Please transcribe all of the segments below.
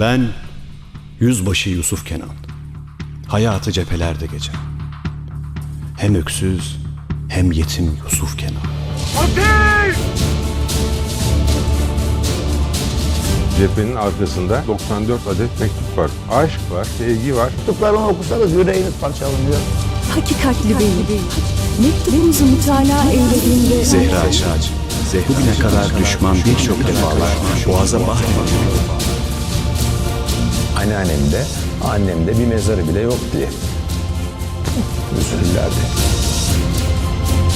Ben Yüzbaşı Yusuf Kenan. Hayatı cephelerde geçen. Hem öksüz hem yetim Yusuf Kenan. Cephenin arkasında 94 adet mektup var. Aşk var, sevgi var. Mektuplarını okursanız yüreğiniz parçalanıyor. Hakikatli bey. Mektubumuzu mütalaa eylediğinde Zehra Çağcı. Bugüne kadar düşman birçok defalar boğaza bahredildi. Anneannemde, annemde bir mezarı bile yok diye. Üzülürlerdi.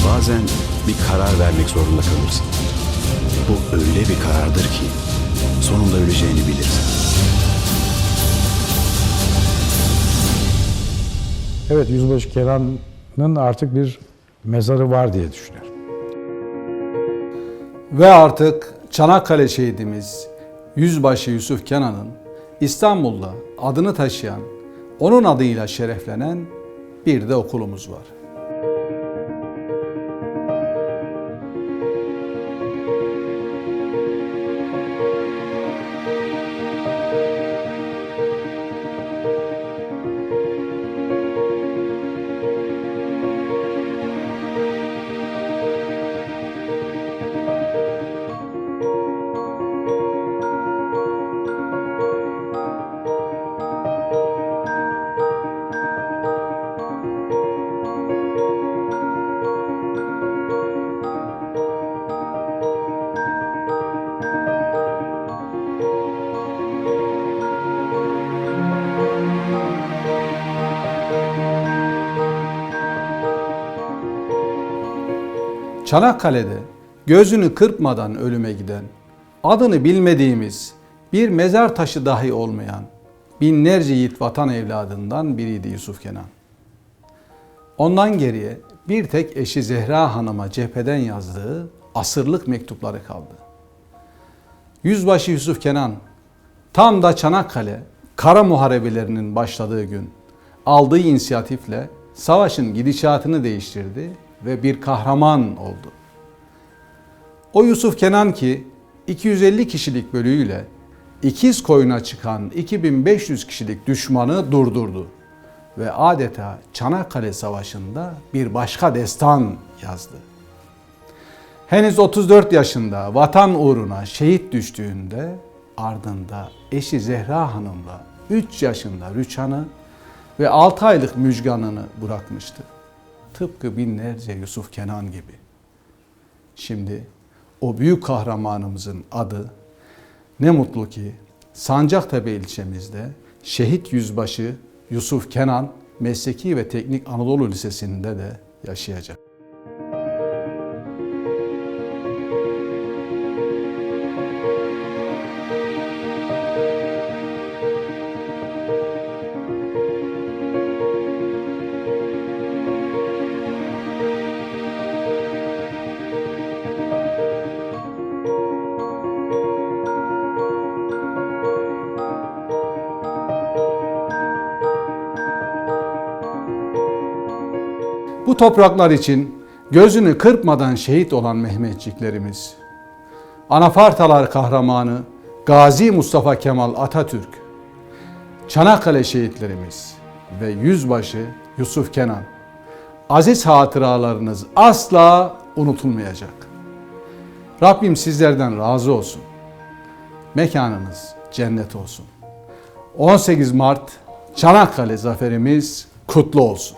Bazen bir karar vermek zorunda kalırsın. Bu öyle bir karardır ki sonunda öleceğini bilirsin. Evet Yüzbaşı Kenan'ın artık bir mezarı var diye düşünüyorum. Ve artık Çanakkale şehidimiz Yüzbaşı Yusuf Kenan'ın İstanbul'da adını taşıyan, onun adıyla şereflenen bir de okulumuz var. Çanakkale'de gözünü kırpmadan ölüme giden, adını bilmediğimiz bir mezar taşı dahi olmayan binlerce yiğit vatan evladından biriydi Yusuf Kenan. Ondan geriye bir tek eşi Zehra Hanım'a cepheden yazdığı asırlık mektupları kaldı. Yüzbaşı Yusuf Kenan tam da Çanakkale kara muharebelerinin başladığı gün aldığı inisiyatifle savaşın gidişatını değiştirdi ve bir kahraman oldu. O Yusuf Kenan ki 250 kişilik bölüğüyle ikiz koyuna çıkan 2500 kişilik düşmanı durdurdu ve adeta Çanakkale Savaşı'nda bir başka destan yazdı. Henüz 34 yaşında vatan uğruna şehit düştüğünde ardında eşi Zehra Hanım'la 3 yaşında Rüçhan'ı ve 6 aylık Müjgan'ını bırakmıştı. Tıpkı binlerce Yusuf Kenan gibi. Şimdi o büyük kahramanımızın adı ne mutlu ki Sancaktepe ilçemizde şehit yüzbaşı Yusuf Kenan Mesleki ve Teknik Anadolu Lisesi'nde de yaşayacak. Bu topraklar için gözünü kırpmadan şehit olan Mehmetçiklerimiz, Anafartalar kahramanı Gazi Mustafa Kemal Atatürk, Çanakkale şehitlerimiz ve yüzbaşı Yusuf Kenan, aziz hatıralarınız asla unutulmayacak. Rabbim sizlerden razı olsun. Mekanınız cennet olsun. 18 Mart Çanakkale zaferimiz kutlu olsun.